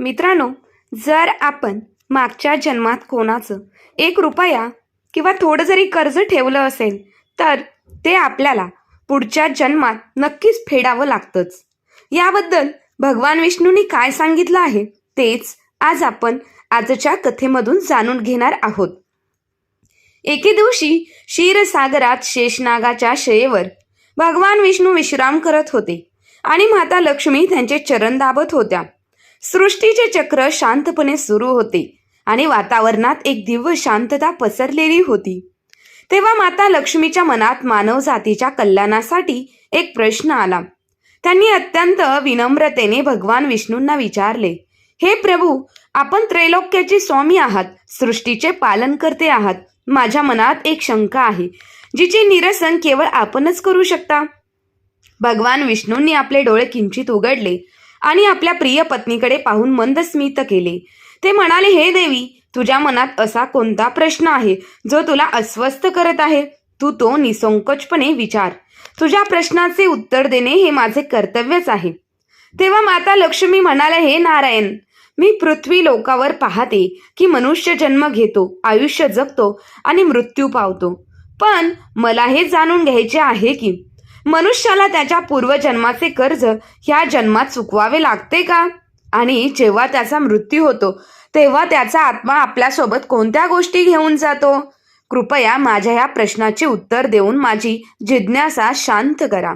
मित्रांनो जर आपण मागच्या जन्मात कोणाचं एक रुपया किंवा थोडं जरी कर्ज ठेवलं असेल तर ते आपल्याला पुढच्या जन्मात नक्कीच फेडावं लागतंच. याबद्दल भगवान विष्णूंनी काय सांगितलं आहे तेच आज आपण आजच्या कथेमधून जाणून घेणार आहोत. एके दिवशी क्षीरसागरात शेषनागाच्या शयेवर भगवान विष्णू विश्राम करत होते आणि माता लक्ष्मी त्यांचे चरण दाबत होत्या. सृष्टीचे चक्र शांतपणे सुरू होते आणि वातावरणात एक दिव्य शांतता पसरलेली होती. तेव्हा माता लक्ष्मीच्या मनात मानव जातीच्या कल्याणासाठी एक प्रश्न आला. त्यांनी अत्यंत विनम्रतेने भगवान विष्णूंना विचारले हे प्रभू आपण त्रैलोक्याचे स्वामी आहात सृष्टीचे पालन करते आहात. माझ्या मनात एक शंका आहे जिचे निरसन केवळ आपणच करू शकता? भगवान विष्णूंनी आपले डोळे किंचित उघडले आणि आपल्या प्रिय पत्नीकडे पाहून मंद स्मित केले. ते म्हणाले हे देवी तुझ्या मनात असा कोणता प्रश्न आहे जो तुला अस्वस्थ करत आहे? तू तो निसंकोचपणे विचार. तुझ्या प्रश्नाचे उत्तर देणे हे माझे कर्तव्यच आहे. तेव्हा माता लक्ष्मी म्हणाल्या हे नारायण मी पृथ्वी लोकावर पाहते की मनुष्य जन्म घेतो आयुष्य जगतो आणि मृत्यू पावतो. पण मला हे जाणून घ्यायचे आहे की मनुष्याला त्याच्या पूर्वजन्माचे कर्ज ह्या जन्मात चुकवावे लागते का? आणि जेव्हा त्याचा मृत्यू होतो तेव्हा त्याचा आत्मा आपल्यासोबत कोणत्या गोष्टी घेऊन जातो? कृपया माझ्या या प्रश्नाचे उत्तर देऊन माझी जिज्ञासा शांत करा.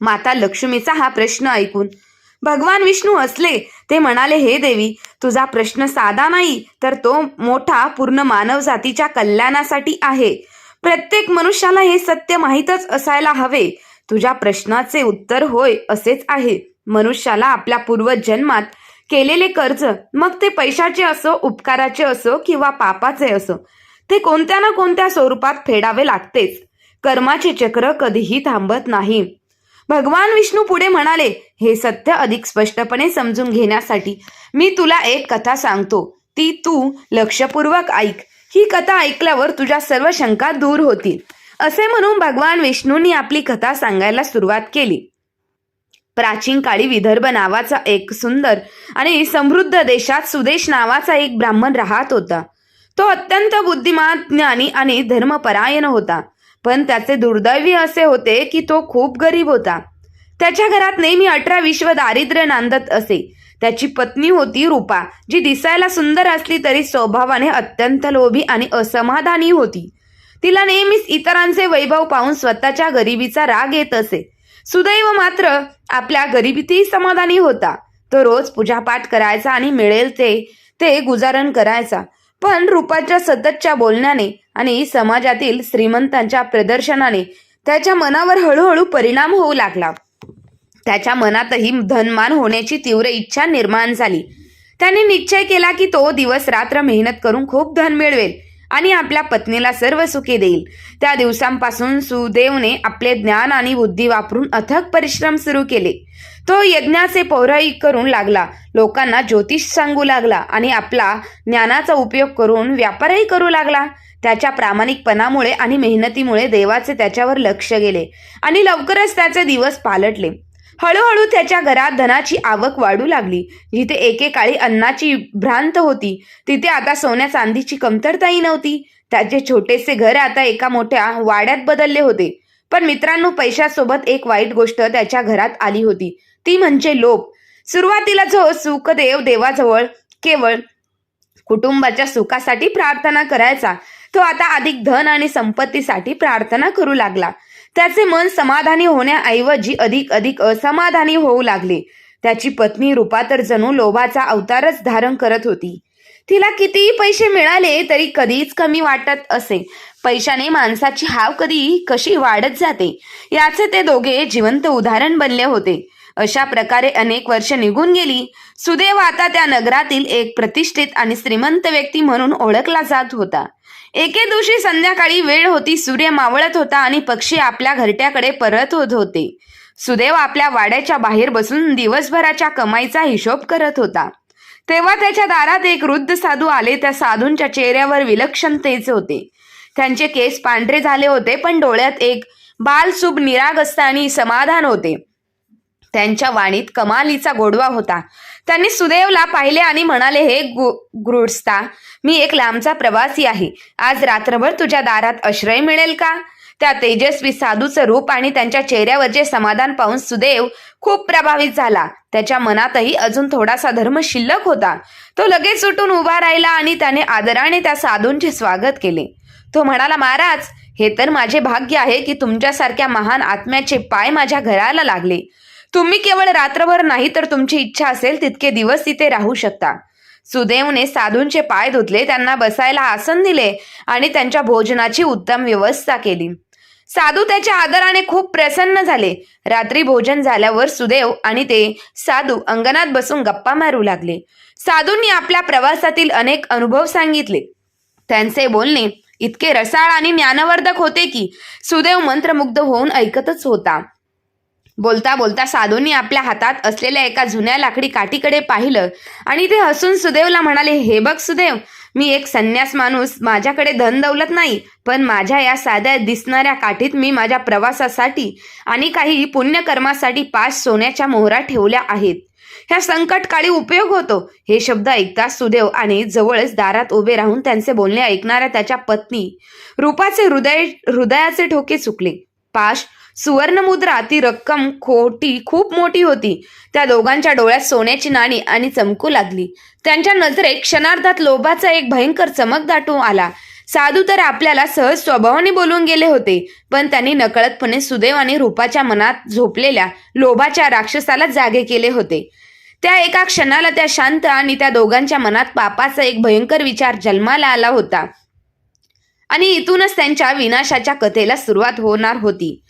माता लक्ष्मीचा हा प्रश्न ऐकून भगवान विष्णू असले ते म्हणाले हे देवी तुझा प्रश्न साधा नाही तर तो मोठा पूर्ण मानव जातीच्या कल्याणासाठी आहे. प्रत्येक मनुष्याला हे सत्य माहीतच असायला हवे. तुझ्या प्रश्नाचे उत्तर होय असेच आहे. मनुष्याला आपल्या पूर्वजन्मात केलेले कर्ज मग ते पैशाचे असो उपकाराचे असो किंवा पापाचे असो ते कोणत्या ना कोणत्या स्वरूपात फेडावे लागतेच. कर्माचे चक्र कधीही थांबत नाही. भगवान विष्णू पुढे म्हणाले हे सत्य अधिक स्पष्टपणे समजून घेण्यासाठी मी तुला एक कथा सांगतो. ती तू लक्षपूर्वक ऐक. ही कथा ऐकल्यावर तुझ्या सर्व शंका दूर होतील. असे म्हणून भगवान विष्णूंनी आपली कथा सांगायला सुरुवात केली. प्राचीन काळी विदर्भ नावाचा एक सुंदर आणि समृद्ध देशात सुदेश नावाचा एक ब्राह्मण राहत होता. तो अत्यंत बुद्धिमान ज्ञानी आणि धर्मपरायण होता. पण त्याचे दुर्दैवी असे होते की तो खूप गरीब होता. त्याच्या घरात नेहमी अठरा विश्व दारिद्र्य नांदत असे. त्याची पत्नी होती रूपा जी दिसायला सुंदर असली तरी स्वभावाने अत्यंत लोभी आणि असमाधानी होती. तिला नेहमीच इतरांचे वैभव पाहून स्वतःच्या गरिबीचा राग येत असे. सुदैव मात्र आपल्या गरिबीतही समाधानी होता. तो रोज पूजापाठ करायचा आणि मिळेल ते ते गुजारण करायचा. पण रूपाच्या सततच्या बोलण्याने आणि समाजातील श्रीमंतांच्या प्रदर्शनाने त्याच्या मनावर हळूहळू परिणाम होऊ लागला. त्याच्या मनातही धनमान होण्याची तीव्र इच्छा निर्माण झाली. त्याने निश्चय केला की तो दिवस रात्र मेहनत करून खूप धन मिळवेल आणि आपल्या पत्नीला सर्व सुखे देईल. त्या दिवसांपासून सुदेवने आपले ज्ञान आणि बुद्धी वापरून अथक परिश्रम सुरू केले. तो यज्ञाचे पौराणिक करून लागला. लोकांना ज्योतिष सांगू लागला आणि आपला ज्ञानाचा उपयोग करून व्यापारही करू लागला. त्याच्या प्रामाणिकपणामुळे आणि मेहनतीमुळे देवाचे त्याच्यावर लक्ष गेले आणि लवकरच त्याचे दिवस पालटले. हळूहळू त्याच्या घरात धनाची आवक वाढू लागली. जिथे एकेकाळी अन्नाची भ्रांत होती तिथे आता सोन्या चांदीची कमतरताही नव्हती. त्याचे छोटेसे घर आता एका मोठ्या वाड्यात बदलले होते. पण मित्रांनो पैशासोबत एक वाईट गोष्ट त्याच्या घरात आली होती. ती म्हणजे लोभ. सुरुवातीला जो सुखदेव देवाजवळ केवळ कुटुंबाच्या सुखासाठी प्रार्थना करायचा तो आता अधिक धन आणि संपत्तीसाठी प्रार्थना करू लागला. त्याचे मन समाधानी होण्याऐवजी अधिक अधिक असमाधानी होऊ लागले. त्याची पत्नी रूपा तर जणू लोभाचा अवतारच धारण करत होती. तिला कितीही पैसे मिळाले तरी कधीच कमी वाटत असे. पैशाने माणसाची हाव कधी कशी वाढत जाते? याचे ते दोघे जिवंत उदाहरण बनले होते. अशा प्रकारे अनेक वर्ष निघून गेली. सुदैव आता त्या नगरातील एक प्रतिष्ठित आणि श्रीमंत व्यक्ती म्हणून ओळखला जात होता. एके दिवशी संध्याकाळी वेळ होती सूर्य मावळत होता आणि पक्षी आपल्या घरट्याकडे परत होत होते. सुदैव आपल्या वाड्याच्या बाहेर बसून दिवसभराच्या कमाईचा हिशोब करत होता. तेव्हा त्याच्या दारात एक वृद्ध साधू आले त्या साधूंच्या चेहऱ्यावर विलक्षणतेचे होते. त्यांचे केस पांढरे झाले होते पण डोळ्यात एक बालसुभ निरागस्त आणि समाधान होते. त्यांच्या वाणीत कमालीचा गोडवा होता. त्यांनी सुदैवला पाहिले आणि म्हणाले हे गुरुस्ता मी एक लांबचा प्रवासी आहे. आज रात्रभर तुझ्या दारात आश्रय मिळेल का? त्या तेजस्वी साधूचं रूप आणि त्यांच्या चेहऱ्यावरचे समाधान पाहून सुदैव खूप प्रभावित झाला. त्याच्या मनातही अजून थोडासा धर्म शिल्लक होता. तो लगेच उठून उभा राहिला आणि त्याने आदराने त्या साधूंचे स्वागत केले. तो म्हणाला महाराज हे तर माझे भाग्य आहे की तुमच्यासारख्या महान आत्म्याचे पाय माझ्या घराला लागले. तुम्ही केवळ रात्रभर नाही तर तुमची इच्छा असेल तितके दिवस तिथे राहू शकता. सुदैवने साधूंचे पाय धुतले त्यांना बसायला आसन दिले आणि त्यांच्या भोजनाची उत्तम व्यवस्था केली. साधू त्याच्या आदराने खूप प्रसन्न झाले. रात्री भोजन झाल्यावर सुदैव आणि ते साधू अंगणात बसून गप्पा मारू लागले. साधूंनी आपल्या प्रवासातील अनेक अनुभव सांगितले. त्यांचे बोलणे इतके रसाळ आणि ज्ञानवर्धक होते की सुदैव मंत्रमुग्ध होऊन ऐकतच होता. बोलता बोलता साधूंनी आपल्या हातात असलेल्या एका जुन्या लाकडी काठीकडे पाहिलं आणि ते हसून सुदैवला म्हणाले हे बघ सुदैव मी एक संन्यास माणूस माझ्याकडे धन दौलत नाही पण माझ्या या साध्या दिसणाऱ्या काठीत मी माझ्या प्रवासासाठी आणि काही पुण्यकर्मासाठी पाच सोन्याच्या मोहरा ठेवल्या आहेत. ह्या संकटकाळी उपयोग होतो. हे शब्द ऐकताच सुदेव आणि जवळच दारात उभे राहून त्यांचे बोलणे ऐकणाऱ्या त्याच्या पत्नी रूपाचे हृदय हृदयाचे ठोके चुकले. पाश सुवर्णमुद्रा ती रक्कम खोटी खूप मोठी होती. त्या दोघांच्या डोळ्यात सोन्याची नाणी आणि चमकू लागली. त्यांच्या नजरेत क्षणार्धात लोभाचा एक भयंकर चमक दाटून आला. साधू तर आपल्याला सहज स्वभावाने बोलून गेले होते पण त्यांनी नकळतपणे सुदैव आणि रूपाच्या मनात झोपलेल्या लोभाच्या राक्षसाला जागे केले होते. त्या एका क्षणाला त्या शांत आणि त्या दोघांच्या मनात पापाचा एक भयंकर विचार जन्माला आला होता. आणि इथूनच त्यांच्या विनाशाच्या कथेला सुरुवात होणार होती.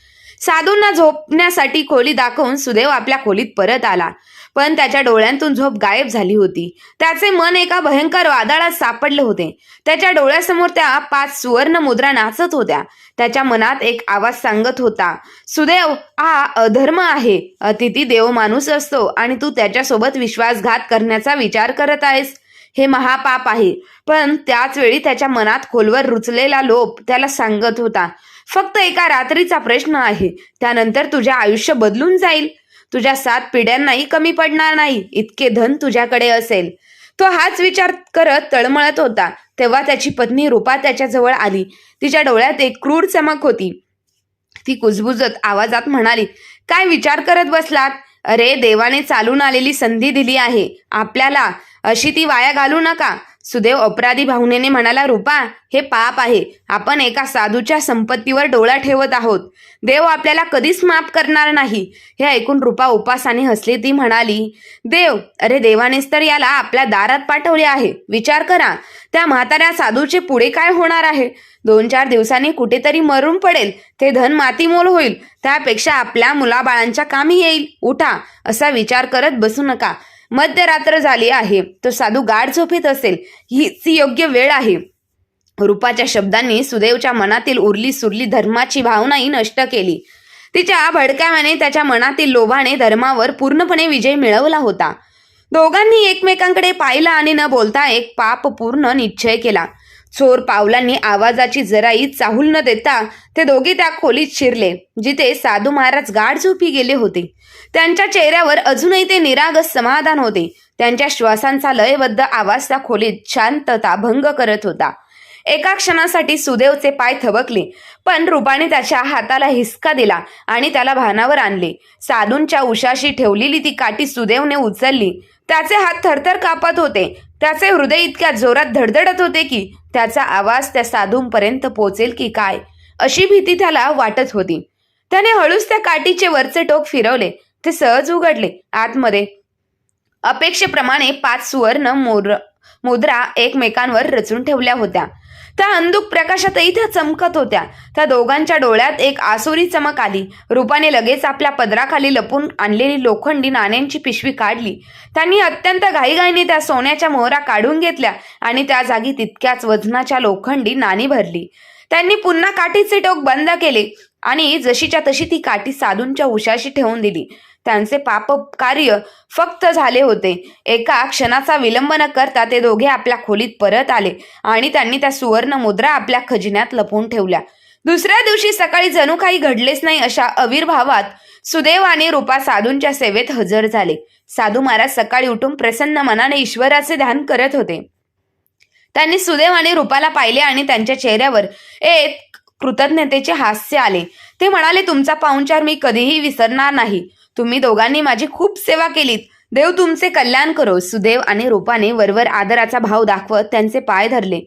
साधूंना झोपण्यासाठी खोली दाखवून सुदैव आपल्या खोलीत परत आला. पण त्याच्या डोळ्यांतून झोप गायब झाली होती. त्याचे मन एका भयंकर वादळात सापडले होते. त्याच्या डोळ्यासमोर त्या पाच सुवर्ण मुद्रा नाचत होत्या. त्याच्या मनात एक आवाज सांगत होता सुदैव हा अधर्म आहे. अतिथी देव माणूस असतो आणि तू त्याच्यासोबत विश्वासघात करण्याचा विचार करत आहेस. हे महापाप आहे. पण त्याच वेळी त्याच्या मनात खोलवर रुचलेला लोप त्याला सांगत होता फक्त एका रात्रीचा प्रश्न आहे. त्यानंतर तुझे आयुष्य बदलून जाईल. तुझ्या सात पिढ्यांनाही कमी पडणार नाही. इतके धन तुझ्याकडे असेल. तो हाच विचार करत तळमळत होता. तेव्हा त्याची पत्नी रूपा त्याच्याजवळ आली. तिच्या डोळ्यात एक क्रूर चमक होती. ती कुजबुजत आवाजात म्हणाली काय विचार करत बसलात? अरे देवाने चालून आलेली संधी दिली आहे. आपल्याला अशी ती वाया घालू नका. सुदेव अपराधी भावनेने म्हणाला रूपा हे पाप आहे. आपण एका साधूच्या संपत्तीवर डोळा ठेवत आहोत. देव आपल्याला कधीच माफ करणार नाही. हे ऐकून रूपा उपासाने हसली. ती म्हणाली देव अरे देवानेच तर याला आपल्या दारात पाठवले आहे. विचार करा त्या म्हाताऱ्या साधूचे पुढे काय होणार आहे? दोन चार दिवसांनी कुठेतरी मरून पडेल. ते धन मातीमोल होईल. त्यापेक्षा आपल्या मुलाबाळांच्या कामी येईल. उठा असा विचार करत बसू नका. मध्यरात्र झाली आहे. तो साधू गाढ झोपेत असेल हीच योग्य वेळ आहे. रूपाच्या शब्दांनी सुदैवच्या मनातील उरली सुरली धर्माची भावनाही नष्ट केली. तिच्या भडकाव्याने त्याच्या मनातील लोभाने धर्मावर पूर्णपणे विजय मिळवला होता. दोघांनी एकमेकांकडे पाहिलं आणि न बोलता एक पाप पूर्ण निश्चय केला. चोर पावलांनी आवाजाची जराही चाहूल न देता ते दोघे त्या खोलीत शिरले जिथे साधू महाराज गाढ झोपी गेले होते. त्यांच्या चेहऱ्यावर अजूनही ते निरागस समाधान होते. त्यांच्या श्वासांचा लयबद्ध आवाज त्या खोलीत शांतता भंग करत होता. एका क्षणासाठी सुदेवचे पाय थबकले पण रूपाने त्याच्या हाताला हिसका दिला आणि त्याला भानावर आणले. साधूंच्या उशाशी ठेवलेली ती काठी सुदेवने उचलली. त्याचे हात थरथर कापत होते. त्याचे हृदय इतक्या जोरात धडधडत होते की त्याचा आवाज त्या साधूंपर्यंत पोचेल की काय अशी भीती त्याला वाटत होती. त्याने हळूच त्या काठीचे वरचे टोक फिरवले. ते सहज उघडले. आतमध्ये अपेक्षेप्रमाणे पाच सुवर्ण मोर मुद्रा एकमेकांवर रचून ठेवल्या होत्या. त्या अंधुक प्रकाशातही त्या चमकत होत्या. त्या दोघांच्या डोळ्यात एक आसुरी चमक आली. रूपाने लगेच आपल्या पदराखाली लपून आणलेली लोखंडी नाण्यांची पिशवी काढली. त्यांनी अत्यंत घाईघाईने त्या सोन्याच्या मोहरा काढून घेतल्या आणि त्या जागी तितक्याच वजनाच्या लोखंडी नाणी भरली. त्यांनी पुन्हा काठीचे टोक बंद केले आणि जशीच्या तशी ती काठी साधूंच्या उशाशी ठेवून दिली. त्यांचे पाप कार्य फक्त झाले होते. एका क्षणाचा विलंब न करता ते दोघे आपल्या खोलीत परत आले आणि त्यांनी त्या सुवर्ण मुद्रा आपल्या खजिन्यात लपवून ठेवल्या. दुसऱ्या दिवशी सकाळी जणू काही घडलेच नाही अशा अविर्भावात सुदैवाने रूपा साधूंच्या सेवेत हजर झाले. साधू महाराज सकाळी उठून प्रसन्न मनाने ईश्वराचे ध्यान करत होते. त्यांनी सुदैव आणि रूपाला पाहिले आणि त्यांच्या चेहऱ्यावर एक कृतज्ञतेचे हास्य आले. ते म्हणाले तुमचा पाहुणचार मी कधीही विसरणार नाही. तुम्ही दोघांनी माझी खूप सेवा केलीत. देव तुमचे कल्याण करो. सुदैव आणि रूपाने वरवर आदराचा भाव दाखवत त्यांचे पाय धरले.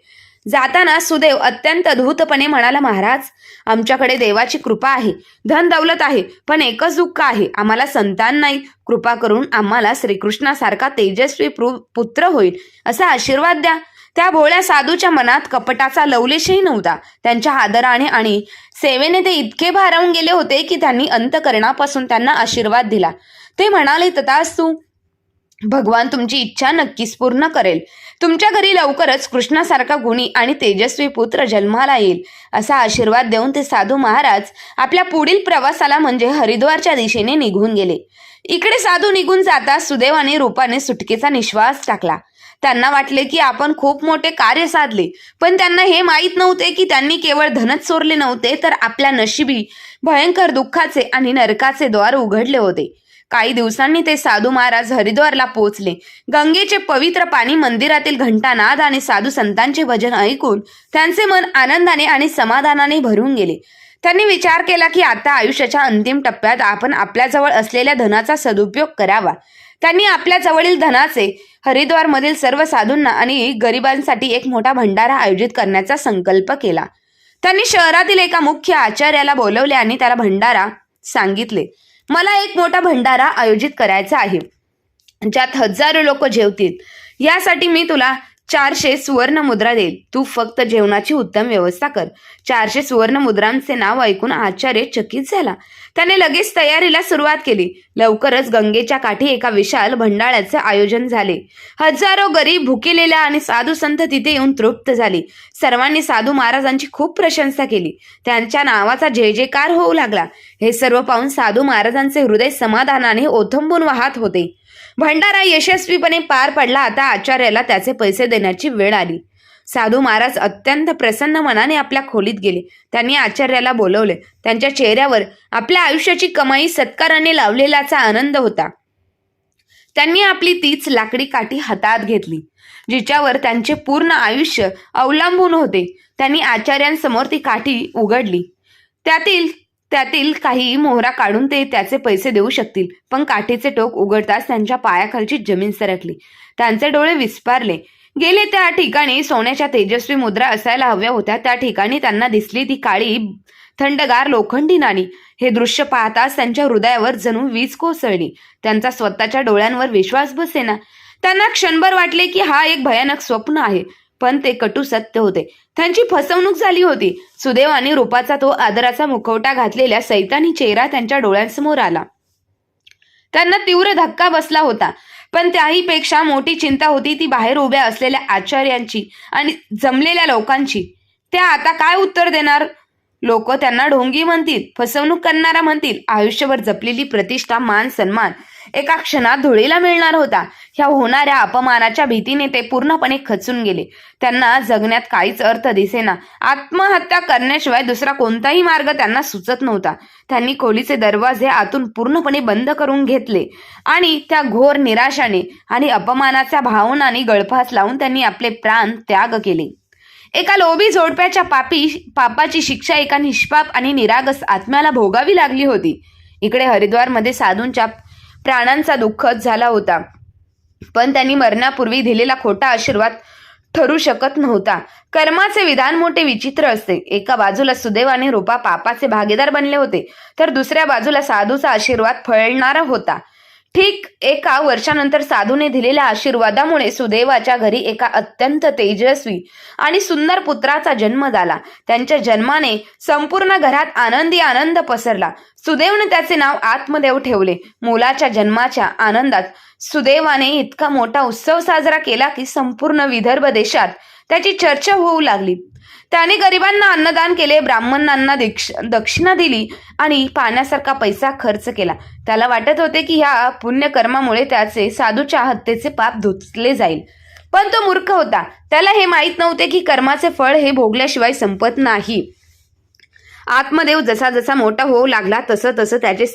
जाताना सुदेव अत्यंत धूतपणे म्हणाला महाराज आमच्याकडे देवाची कृपा आहे. धन दौलत आहे पण एकच दुःख आहे. आम्हाला संतान नाही कृपा करून आम्हाला श्रीकृष्णासारखा तेजस्वी पुत्र होईल. असा आशीर्वाद द्या. त्या भोळ्या साधूच्या मनात कपटाचा लवलेशही नव्हता. त्यांच्या आदराने आणि सेवेने ते इतके भारावून गेले होते की त्यांनी अंतकरणापासून त्यांना आशीर्वाद दिला. ते म्हणाले तथास्तू भगवान तुमची इच्छा नक्कीच पूर्ण करेल. तुमच्या घरी लवकरच कृष्णासारखा गुणी आणि तेजस्वी पुत्र जन्माला येईल असा आशीर्वाद देऊन ते साधू महाराज आपल्या पुढील प्रवासाला म्हणजे हरिद्वारच्या दिशेने निघून गेले. इकडे साधू निघून जाता सुदैवाने रूपाने सुटकेचा निश्वास टाकला. त्यांना वाटले की आपण खूप मोठे कार्य साधले. पण त्यांना हे माहीत नव्हते की त्यांनी केवळ धनच चोरले नव्हते तर आपल्या नशिबी भयंकर दुःखाचे आणि नरकाचे द्वार उघडले होते. काही दिवसांनी ते साधू महाराज हरिद्वारला पोहोचले. गंगेचे पवित्र पाणी मंदिरातील घंटानाद आणि साधू संतांचे भजन ऐकून त्यांचे मन आनंदाने आणि समाधानाने भरून गेले. त्यांनी विचार केला की आता आयुष्याच्या अंतिम टप्प्यात आपण आपल्याजवळ असलेल्या धनाचा सदुपयोग करावा. त्यांनी आपल्या जवळील धनाचे हरिद्वारमधील सर्व साधूंना आणि गरिबांसाठी एक मोठा भंडारा आयोजित करण्याचा संकल्प केला. त्यांनी शहरातील एका मुख्य आचार्याला बोलवले आणि त्याला भंडारा सांगितले. मला एक मोठा भंडारा आयोजित करायचा आहे. ज्यात हजारो लोक जेवतील. यासाठी मी तुला चारशे सुवर्ण मुद्रा देईल. तू फक्त जेवणाची उत्तम व्यवस्था कर. चारशे सुवर्ण मुद्रांचे नाव ऐकून आचार्य चकित झाला. त्याने लगेच तयारीला सुरुवात केली. लवकरच गंगेच्या काठी एका विशाल भंडाळ्याचे आयोजन झाले. हजारो गरीब भुकेलेल्या आणि साधू संत तिथे येऊन तृप्त झाले. सर्वांनी साधू महाराजांची खूप प्रशंसा केली. त्यांच्या नावाचा जय जयकार होऊ लागला. हे सर्व पाहून साधू महाराजांचे हृदय समाधानाने ओथंबून वाहत होते. भंडारा यशस्वीपणे पार पडला. आता आचार्याला त्याचे पैसे देण्याची वेळ आली. साधू महाराज अत्यंत प्रसन्न मनाने आपल्या खोलीत गेले. त्यांनी आचार्याला बोलवले. त्यांच्या चेहऱ्यावर आपल्या आयुष्याची कमाई सत्काराने लावलेल्याचा आनंद होता. त्यांनी आपली तीच लाकडी काठी हातात घेतली जिच्यावर त्यांचे पूर्ण आयुष्य अवलंबून होते. त्यांनी आचार्यांसमोर ती काठी उघडली. त्यातील त्यातील काही मोहरा काढून ते त्याचे पैसे देऊ शकतील. पण काठीचे टोक उघडताच त्यांच्या पायाखालची जमीन सरकली. त्यांचे डोळे विस्पारले. गेले त्या ठिकाणी सोन्याच्या तेजस्वी मुद्रा असायला हव्या होत्या. त्या ठिकाणी त्यांना दिसली ती काळी थंडगार लोखंडी नाणी. हे दृश्य पाहताच त्यांच्या हृदयावर जणू वीज कोसळली. त्यांचा स्वतःच्या डोळ्यांवर विश्वास बसेना. त्यांना क्षणभर वाटले की हा एक भयानक स्वप्न आहे. पण ते कटू सत्य होते. त्यांची फसवणूक झाली होती. सुदैवाने रूपाचा तो आदराचा मुखवटा घातलेल्या सैतानी चेहरा त्यांच्या डोळ्यांसमोर आला. त्यांना तीव्र धक्का बसला होता. पण त्याहीपेक्षा मोठी चिंता होती ती बाहेर उभ्या असलेल्या आचार्यांची आणि जमलेल्या लोकांची. त्या आता काय उत्तर देणार? लोक त्यांना ढोंगी म्हणतील फसवणूक करणारा म्हणतील. आयुष्यभर जपलेली प्रतिष्ठा मान सन्मान एका क्षणात धुळीला मिळणार होता. ह्या होणाऱ्या अपमानाच्या भीतीने ते पूर्णपणे खचून गेले. त्यांना जगण्यात काहीच अर्थ दिसेना. आत्महत्या करण्याशिवाय दुसरा कोणताही मार्ग त्यांना सुचत नव्हता. त्यांनी खोलीचे दरवाजे आतून पूर्णपणे बंद करून घेतले आणि त्या घोर निराशाने आणि अपमानाच्या भावनाने गळफास लावून त्यांनी आपले प्राण त्याग केले. एका लोभी जोडप्याच्या पापी पापाची शिक्षा एका निष्पाप आणि निरागस आत्म्याला भोगावी लागली होती. इकडे हरिद्वारमध्ये साधूंच्या प्राणांचा दुःखच झाला होता. पण त्यांनी मरणापूर्वी दिलेला खोटा आशीर्वाद ठरू शकत नव्हता. कर्माचे विधान मोठे विचित्र असते. एका बाजूला सुदैव आणि रूपा पापाचे भागीदार बनले होते तर दुसऱ्या बाजूला साधूचा आशीर्वाद फळणारा होता. ठीक एका वर्षानंतर साधूने दिलेल्या आशीर्वादामुळे सुदैवाच्या घरी एका अत्यंत तेजस्वी आणि सुंदर पुत्राचा जन्म झाला. त्यांच्या जन्माने संपूर्ण घरात आनंदी आनंद पसरला. सुदैवने त्याचे नाव आत्मदेव ठेवले. मुलाच्या जन्माच्या आनंदात सुदैवाने इतका मोठा उत्सव साजरा केला की संपूर्ण विदर्भ देशात त्याची चर्चा होऊ लागली. त्याने गरिबांना अन्नदान केले ब्राह्मणांना दीक्ष दक्षिणा दिली आणि पाण्यासारखा पैसा खर्च केला. त्याला वाटत होते की ह्या पुण्यकर्मामुळे त्याचे साधूच्या हत्येचे पाप धुतले जाईल. पण तो मूर्ख होता. त्याला हे माहीत नव्हते की कर्माचे फळ हे भोगल्याशिवाय संपत नाही. आत्मदेव जसा जसा मोठा होऊ लागला तसं तसं त्याचे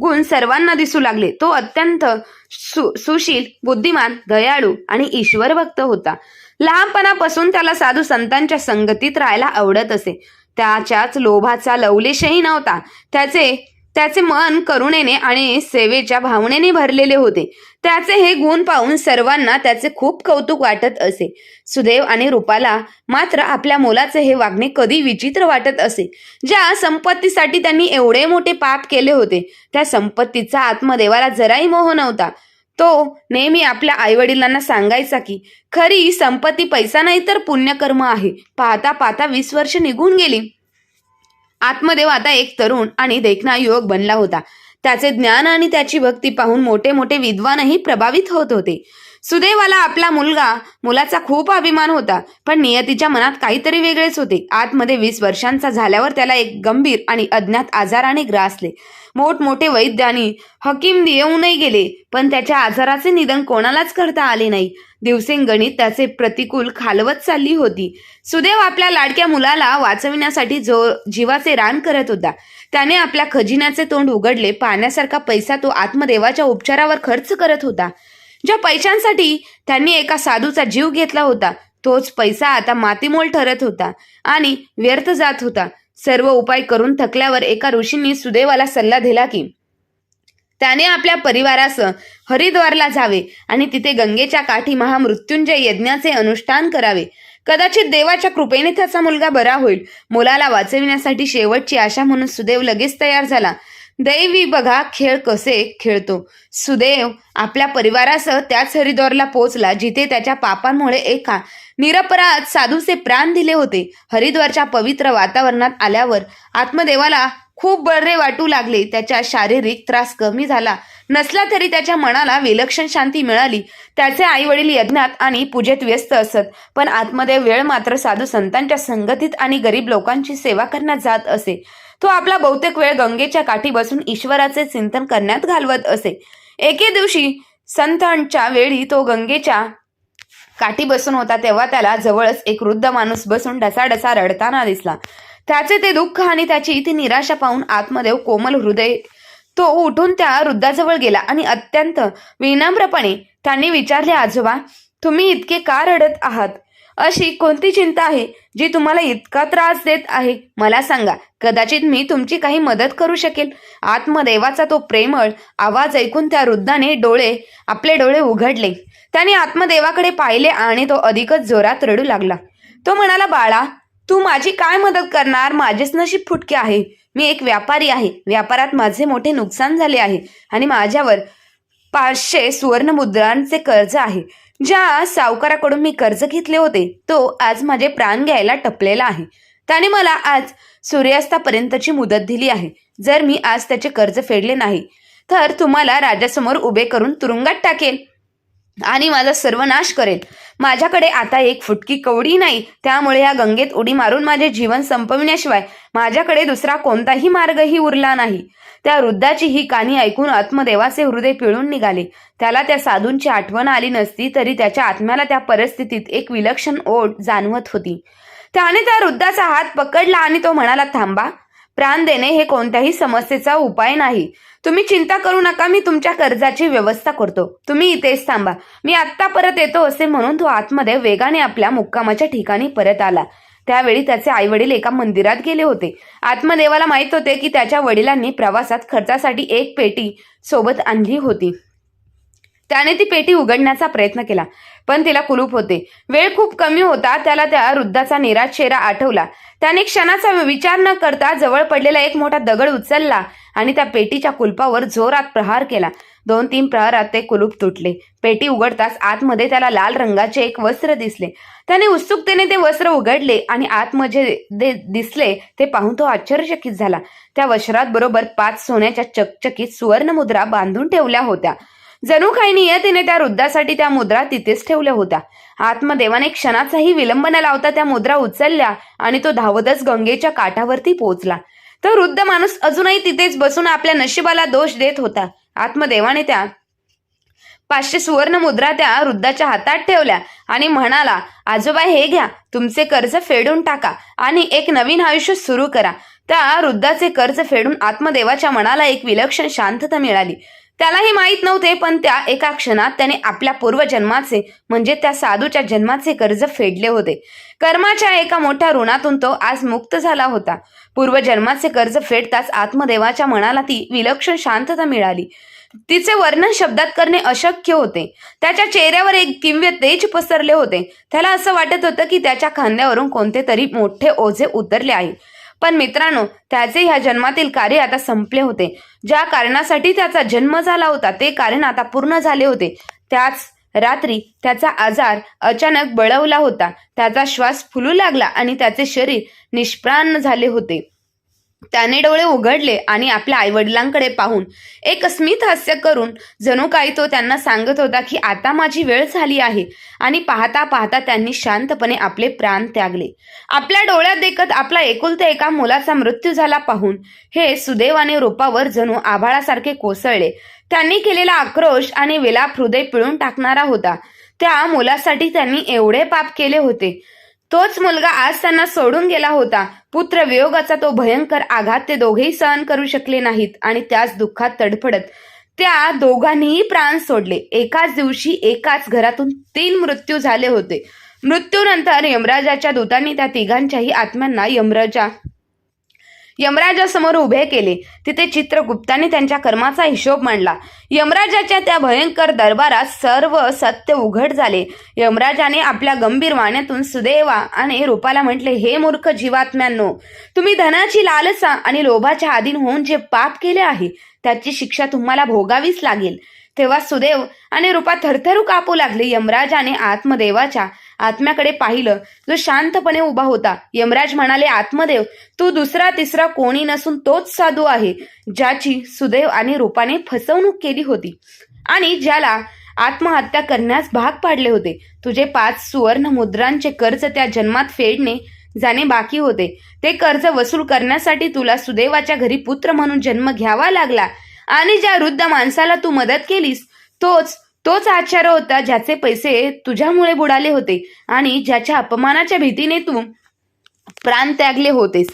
गुण सर्वांना दिसू लागले. तो अत्यंत सु सुशील बुद्धिमान दयाळू आणि ईश्वर भक्त होता. लहानपणापासून त्याला साधू संतांच्या संगतीत राहायला आवडत असे. त्याच्याच लोभाचा लवलेशही नव्हता. त्याचे त्याचे मन करुणेने आणि सेवेच्या भावनेने भरलेले होते. त्याचे हे गुण पाहून सर्वांना त्याचे खूप कौतुक वाटत असे. सुदैव आणि रूपाला मात्र आपल्या मुलाचे हे वागणे कधी विचित्र वाटत असे. ज्या संपत्तीसाठी त्यांनी एवढे मोठे पाप केले होते त्या संपत्तीचा आत्मदेवाला जराही मोह नव्हता. तो नेहमी आपल्या आईवडिलांना सांगायचा की खरी संपत्ती पैसा नाही तर पुण्यकर्म आहे. पाहता पाहता वीस वर्ष निघून गेली. आत्मदेव आता एक तरुण आणि देखणा युवक बनला होता. त्याचे ज्ञान आणि त्याची भक्ती पाहून मोठे मोठे विद्वानही प्रभावित होत होते. सुदैवाला आपला मुलगा मुलाचा खूप अभिमान होता पण नियतीच्या मनात काहीतरी वेगळेच होते. आतमध्ये वीस वर्षांचा झाल्यावर त्याला एक गंभीर आणि अज्ञात आजाराने ग्रासले. मोठमोठे वैद्य आणि हकीम येऊनही गेले पण त्याच्या आजाराचे निधन कोणालाच करता आले नाही. दिवसेंगणित त्याचे प्रतिकूल खालवत चालली होती. सुदैव आपल्या लाडक्या मुलाला वाचविण्यासाठी जो जीवाचे रान करत होता. त्याने आपल्या खजिन्याचे तोंड उघडले. पाण्यासारखा पैसा तो आत्मदेवाच्या उपचारावर खर्च करत होता. ज्या पैशांसाठी त्यांनी एका साधूचा जीव घेतला होता तोच पैसा आता मातीमोल ठरत होता आणि व्यर्थ जात होता. सर्व उपाय करून थकल्यावर एका ऋषींनी सुदैवाला सल्ला दिला की त्याने आपल्या परिवारासह हरिद्वारला जावे आणि तिथे गंगेच्या काठी महामृत्युंजय यज्ञाचे अनुष्ठान करावे. कदाचित देवाच्या कृपेने त्याचा मुलगा बरा होईल. मुलाला वाचविण्यासाठी शेवटची आशा म्हणून सुदैव लगेच तयार झाला. दैवी बघा खेळ कसे खेळतो. सुदैव आपल्या परिवारासह त्याच हरिद्वारला पोहोचला जिथे त्याच्या पापांमुळे एका निरपराध साधूचे प्राण दिले होते. हरिद्वारच्या पवित्र वातावरणात आल्यावर आत्मदेवाला खूप बरे वाटू लागले. त्याच्या शारीरिक त्रास कमी झाला. नसला तरी त्याच्या मनाला विलक्षण शांती मिळाली. त्याचे आई वडील यज्ञात आणि पूजेत व्यस्त असत पण आतमध्ये वेळ मात्र साधू संतांच्या संगतीत आणि गरीब लोकांची सेवा करण्यात जात असे. तो आपला बहुतेक वेळ गंगेच्या काठी बसून ईश्वराचे चिंतन करण्यात घालवत असे. एके दिवशी संतांच्या वेळी तो गंगेच्या काठी बसून होता तेव्हा त्याला जवळच एक वृद्ध माणूस बसून ढसाढसा रडताना दिसला. त्याचे ते दुःख आणि त्याची ती निराशा पाहून आत्मदेव कोमल हृदय तो उठून त्या वृद्धाजवळ गेला आणि अत्यंत विनम्रपणे त्यांनी विचारले आजोबा तुम्ही इतके का रडत आहात? अशी कोणती चिंता आहे जी तुम्हाला इतका त्रास देत आहे? मला सांगा कदाचित मी तुमची काही मदत करू शकेल. आत्मदेवाचा तो प्रेमळ आवाज ऐकून त्या वृद्धाने डोळे आपले डोळे उघडले. त्याने आत्मदेवाकडे पाहिले आणि तो अधिकच जोरात रडू लागला. तो म्हणाला बाळा तू माझी काय मदत करणार? माझेच नशीब फुटके आहे. मी एक व्यापारी आहे. व्यापारात माझे मोठे नुकसान झाले आहे आणि माझ्यावर पाचशे सुवर्ण मुद्रांचे कर्ज आहे. ज्या सावकाराकडून मी कर्ज घेतले होते तो आज माझे प्राण घ्यायला टपलेला आहे. त्याने मला आज सूर्यास्तापर्यंतची मुदत दिली आहे. जर मी आज त्याचे कर्ज फेडले नाही तर तुम्हाला राजासमोर उभे करून तुरुंगात टाकेल. आणि माझा सर्वनाश करेल. माझ्याकडे आता एक फुटकी कवडी नाही त्यामुळे या गंगेत उडी मारून माझे जीवन संपविण्याशिवाय माझ्याकडे दुसरा कोणताही मार्गही उरला नाही. त्या वृद्धाची ही कहाणी ऐकून आत्मदेवाचे हृदय पिळून निघाले. त्याला त्या साधूंची आठवण आली नसती तरी त्याच्या आत्म्याला त्या परिस्थितीत एक विलक्षण ओढ जाणवत होती. त्याने त्या वृद्धाचा हात पकडला आणि तो म्हणाला थांबा प्राण देणे हे कोणत्याही समस्येचा उपाय नाही. तुम्ही चिंता करू नका मी तुमच्या कर्जाची व्यवस्था करतो. तुम्ही इथेच थांबा. मी आत्ता परत येतो असे म्हणून तो आतमध्ये वेगाने आपल्या मुक्कामाच्या ठिकाणी परत आला. त्यावेळी त्याचे आई वडील एका मंदिरात गेले होते. आत्मदेवाला माहीत होते की त्याच्या वडिलांनी प्रवासात खर्चासाठी एक पेटी सोबत आणली होती. त्याने ती पेटी उघडण्याचा प्रयत्न केला. पण तिला कुलूप होते. वेळ खूप कमी होता त्याला त्या वृद्धाचा निराश चेहरा आठवला. त्याने क्षणाचा विचार न करता जवळ पडलेला एक मोठा दगड उचलला आणि त्या पेटीच्या कुलपावर जोरात प्रहार केला. दोन तीन प्रहारात ते कुलूप तुटले. पेटी उघडताच आतमध्ये त्याला लाल रंगाचे एक वस्त्र दिसले. त्याने उत्सुकतेने ते वस्त्र उघडले आणि आतमध्ये दिसले ते पाहून तो आश्चर्यचकित झाला. त्या वस्त्रात बरोबर पाच सोन्याच्या चकचकीत सुवर्ण मुद्रा बांधून ठेवल्या होत्या. जणू काही नियतीने त्या वृद्धासाठी त्या मुद्रा तिथेच ठेवल्या होत्या. आत्मदेवाने क्षणाचाही विलंब न लावता त्या मुद्रा उचलल्या आणि तो धावतच गंगेच्या काठावरती पोहोचला. तर वृद्ध माणूस अजूनही तिथेच बसून आपल्या नशिबाला दोष देत होता. आत्मदेवाने त्या पाचशे सुवर्ण मुद्रा त्या वृद्धाच्या हातात ठेवल्या आणि म्हणाला आजोबा हे घ्या तुमचे कर्ज फेडून टाका आणि एक नवीन आयुष्य सुरू करा. त्या वृद्धाचे कर्ज फेडून आत्मदेवाच्या मनाला एक विलक्षण शांतता मिळाली. त्यालाही माहीत नव्हते पण त्या एका क्षणात त्याने आपल्या पूर्वजन्माचे म्हणजे त्या साधूच्या जन्माचे कर्ज फेडले होते. कर्माच्या एका मोठ्या ऋणातून तो आज मुक्त झाला होता. पूर्वजन्माचे कर्ज फेडताच आत्मदेवाच्या मनाला ती विलक्षण शांतता मिळाली. तिचे वर्णन शब्दात करणे अशक्य होते. त्याच्या चेहऱ्यावर एक दिव्य तेज पसरले होते. त्याला असं वाटत होतं की त्याच्या खांद्यावरून कोणते तरी मोठे ओझे उतरले आहे. पण मित्रांनो त्याचे ह्या जन्मातील कार्य आता संपले होते. ज्या कारणासाठी त्याचा जन्म झाला होता ते कारण आता पूर्ण झाले होते. त्याच रात्री त्याचा आजार अचानक बळवला होता. त्याचा श्वास फुलू लागला आणि त्याचे शरीर निष्प्राण झाले होते. त्याने डोळे उघडले आणि आपल्या आईवडिलांकडे पाहून एक स्मित हास्य करून जणू काही तो त्यांना सांगत होता की आता माझी वेळ झाली आहे. आणि पाहता पाहता त्यांनी शांतपणे आपले प्राण त्यागले. आपल्या डोळ्यात देखत आपला एकुलत्या एका मुलाचा मृत्यू झाला पाहून हे सुदैवाने रोपावर जणू आभाळासारखे कोसळले. त्यांनी केलेला आक्रोश आणि विलाप हृदय पिळून टाकणारा होता. त्या मुलासाठी त्यांनी एवढे पाप केले होते. तोच मुलगा आज त्यांना सोडून गेला होता. पुत्र वियोगाचा तो भयंकर आघात ते दोघेही सहन करू शकले नाहीत आणि त्याच दुःखात तडफडत त्या दोघांनीही प्राण सोडले. एकाच दिवशी एकाच घरातून तीन मृत्यू झाले होते. मृत्यूनंतर यमराजाच्या दूतांनी त्या तिघांच्याही आत्म्यांना यमराजा यमराजासमोर उभे केले. तिथे चित्रगुप्ताने त्यांच्या कर्माचा हिशोब मांडला. यमराजाच्या त्या भयंकर दरबारात सर्व सत्य उघड झाले. यमराजाने आपल्या गंभीर वाण्यातून सुदैवा आणि रूपाला म्हटले हे मूर्ख जीवात्म्यांनो तुम्ही धनाची लालसा आणि लोभाच्या अधीन होऊन जे पाप केले आहे त्याची शिक्षा तुम्हाला भोगावीच लागेल. तेव्हा सुदेव आणि रूपा थरथरू कापू लागले यमराजाने आत्मदेवाच्या आत्म्याकडे पाहिलं. जो शांतपणे उभा होता. यमराज म्हणाले आत्मदेव तू दुसरा तिसरा कोणी नसून तोच साधू आहे ज्याची सुदैव आणि रूपाने फसवणूक केली होती आणि ज्याला आत्महत्या करण्यास भाग पाडले होते. तुझे पाच सुवर्ण मुद्रांचे कर्ज त्या जन्मात फेडणे जाणे बाकी होते. ते कर्ज वसूल करण्यासाठी तुला सुदैवाच्या घरी पुत्र म्हणून जन्म घ्यावा लागला. आणि ज्या वृद्ध माणसाला तू मदत केलीस तोच तोच आचार्य होता ज्याचे पैसे तुझ्यामुळे बुडाले होते आणि ज्याच्या अपमानाच्या भीतीने तू प्राण त्यागले होतेस.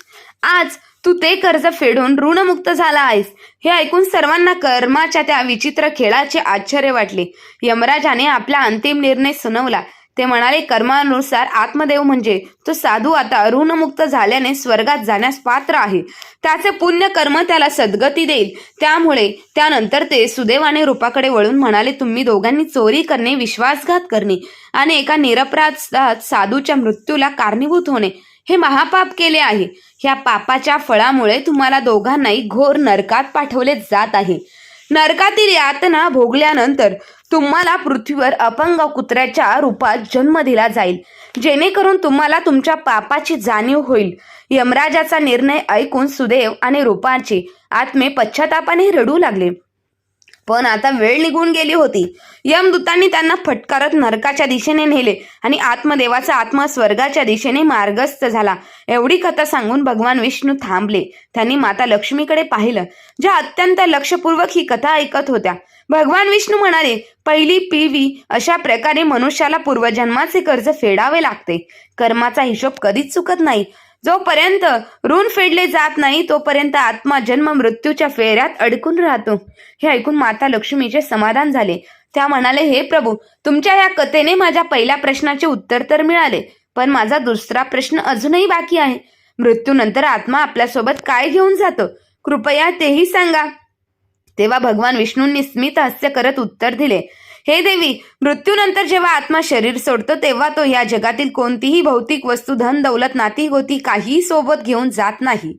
आज तू ते कर्ज फेडून ऋणमुक्त झाला आहेस. हे ऐकून सर्वांना कर्माच्या त्या विचित्र खेळाचे आश्चर्य वाटले. यमराजाने आपला अंतिम निर्णय सुनावला. ते म्हणाले कर्मानुसार आत्मदेव म्हणजे तो साधू आता ऋणमुक्त झाल्याने स्वर्गात जाण्यास पात्र आहे. त्याचे पुण्य कर्म त्याला सद्गती देईल. त्यामुळे त्यानंतर ते सुदैवाने रूपाकडे वळून म्हणाले तुम्ही दोघांनी चोरी करणे विश्वासघात करणे आणि एका निरपराध साधूच्या मृत्यूला कारणीभूत होणे हे महापाप केले आहे. ह्या पापाच्या फळामुळे तुम्हाला दोघांनाही घोर नरकात पाठवले जात आहे. नरकातील यातना भोगल्यानंतर तुम्हाला पृथ्वीवर अपंग कुत्र्याच्या रूपात जन्म दिला जाईल. जेणेकरून तुम्हाला तुमच्या पापाची जाणीव होईल. यमराजाचा निर्णय ऐकून सुदेव आणि रूपाचे आत्मे पश्चातापाने रडू लागले. पण आता वेळ निघून गेली होती. यमदूतांनी त्यांना फटकारत नरकाच्या दिशेने नेले आणि आत्मदेवाचा आत्मा स्वर्गाच्या दिशेने मार्गस्थ झाला. एवढी कथा सांगून भगवान विष्णू थांबले. त्यांनी माता लक्ष्मीकडे पाहिलं ज्या अत्यंत लक्षपूर्वक ही कथा ऐकत होत्या. भगवान विष्णू म्हणाले पहिली पिढी अशा प्रकारे मनुष्याला पूर्वजन्माचे कर्ज फेडावे लागते. कर्माचा हिशोब कधीच चुकत नाही. जोपर्यंत ऋण फेडले जात नाही तोपर्यंत आत्मा जन्म मृत्यूच्या फेऱ्यात अडकून राहतो. हे ऐकून माता लक्ष्मीचे समाधान झाले. त्या म्हणाले हे प्रभू तुमच्या या कथेने माझ्या पहिल्या प्रश्नाचे उत्तर तर मिळाले पण माझा दुसरा प्रश्न अजूनही बाकी आहे. मृत्यूनंतर आत्मा आपल्यासोबत काय घेऊन जातो? कृपया तेही सांगा. तेव्हा भगवान विष्णूंनी स्मित हास्य करत उत्तर दिले. हे देवी मृत्यूनंतर जेव्हा आत्मा शरीर सोडतो तेव्हा तो या जगातील कोणतीही भौतिक वस्तू धन दौलत नाती गोती काहीही सोबत घेऊन जात नाही.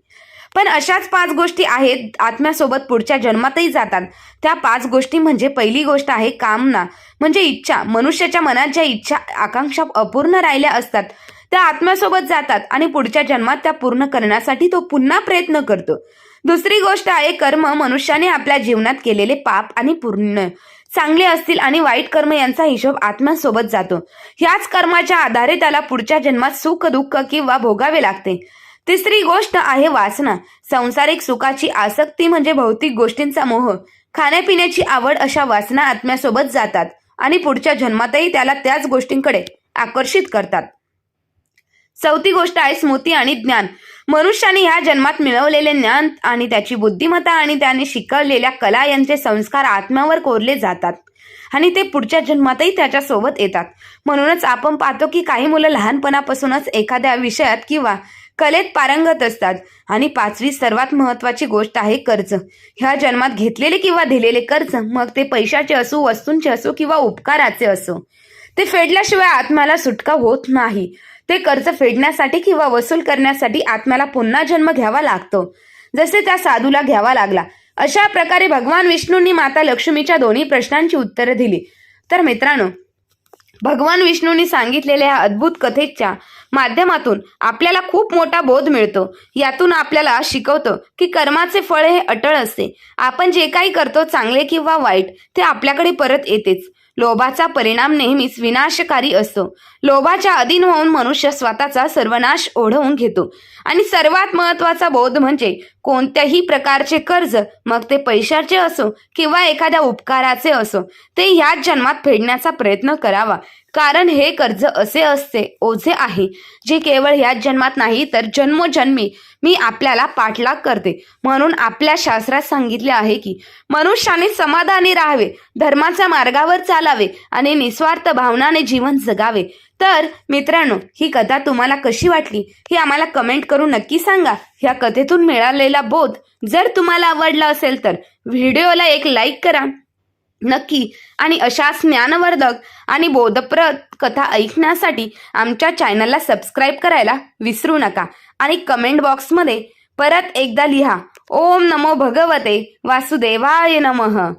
पण अशाच पाच गोष्टी आहेत आत्म्यासोबत पुढच्या जन्मातही जातात. त्या पाच गोष्टी म्हणजे पहिली गोष्ट आहे कामना. म्हणजे इच्छा. मनुष्याच्या मनात ज्या इच्छा आकांक्षा अपूर्ण राहिल्या असतात त्या आत्म्यासोबत जातात आणि पुढच्या जन्मात त्या पूर्ण करण्यासाठी तो पुन्हा प्रयत्न करतो. दुसरी गोष्ट आहे कर्म. मनुष्याने आपल्या जीवनात केलेले पाप आणि पूर्ण चांगले असतील आणि वाईट कर्म यांचा हिशोब आत्म्यासोबत जातो. ह्याच कर्माच्या आधारे त्याला पुढच्या जन्मात सुख दुःख किंवा भोगावे लागते. तिसरी गोष्ट आहे वासना. संसारिक सुखाची आसक्ती म्हणजे भौतिक गोष्टींचा मोह. खाण्यापिण्याची आवड अशा वासना आत्म्यासोबत जातात आणि पुढच्या जन्मातही त्याला त्याच गोष्टींकडे आकर्षित करतात. चौथी गोष्ट आहे स्मृती आणि ज्ञान. मनुष्याने ह्या जन्मात मिळवलेले ज्ञान आणि त्याची बुद्धिमत्ता आणि त्याने शिकवलेल्या कला यांचे संस्कार आत्म्यावर कोरले जातात. आणि ते पुढच्या जन्मातही त्याच्यासोबत येतात. म्हणूनच आपण पाहतो की काही मुलं लहानपणापासूनच एखाद्या विषयात किंवा कलेत पारंगत असतात. आणि पाचवी सर्वात महत्वाची गोष्ट आहे कर्ज. ह्या जन्मात घेतलेले किंवा दिलेले कर्ज मग ते पैशाचे असो वस्तूंचे असो किंवा उपकाराचे असो ते फेडल्याशिवाय आत्म्याला सुटका होत नाही. ते कर्ज फेडण्यासाठी किंवा वसूल करण्यासाठी आत्म्याला पुन्हा जन्म घ्यावा लागतो. जसे त्या साधूला घ्यावा लागला. अशा प्रकारे भगवान विष्णूंनी माता लक्ष्मीच्या दोन्ही प्रश्नांची उत्तरं दिली. तर मित्रांनो भगवान विष्णूंनी सांगितलेल्या या अद्भुत कथेच्या माध्यमातून आपल्याला खूप मोठा बोध मिळतो. यातून आपल्याला शिकवतं की कर्माचे फळ हे अटळ असते. आपण जे काही करतो चांगले किंवा वाईट ते आपल्याकडे परत येतेच. लोभाचा परिणाम नेहमीच विनाशकारी असतो. लोभाच्या अधीन होऊन मनुष्य स्वतःचा सर्वनाश ओढवून घेतो. आणि सर्वात महत्त्वाचा बोध म्हणजे कोणत्याही प्रकारचे कर्ज मग ते पैशाचे असो किंवा एखाद्या उपकाराचे असो ते ह्याच जन्मात फेडण्याचा प्रयत्न करावा. कारण हे कर्ज असे असते ओझे आहे. जे केवळ ह्याच जन्मात नाही तर जन्मोजन्मी मी आपल्याला पाठलाग करते. म्हणून आपल्या शास्त्रात सांगितले आहे की मनुष्याने समाधानी राहावे धर्माच्या मार्गावर चालावे आणि निस्वार्थ भावनाने जीवन जगावे. तर मित्रांनो ही कथा तुम्हाला कशी वाटली? हे आम्हाला कमेंट करून नक्की सांगा. ह्या कथेतून मिळालेला बोध जर तुम्हाला आवडला असेल तर व्हिडिओला एक लाईक करा. नक्की. आणि अशाच ज्ञानवर्धक आणि बोधप्रद कथा ऐकण्यासाठी आमच्या चॅनलला सबस्क्राईब करायला विसरू नका. आणि कमेंट बॉक्समध्ये परत एकदा लिहा. ओम नमो भगवते वासुदेवाय नमः.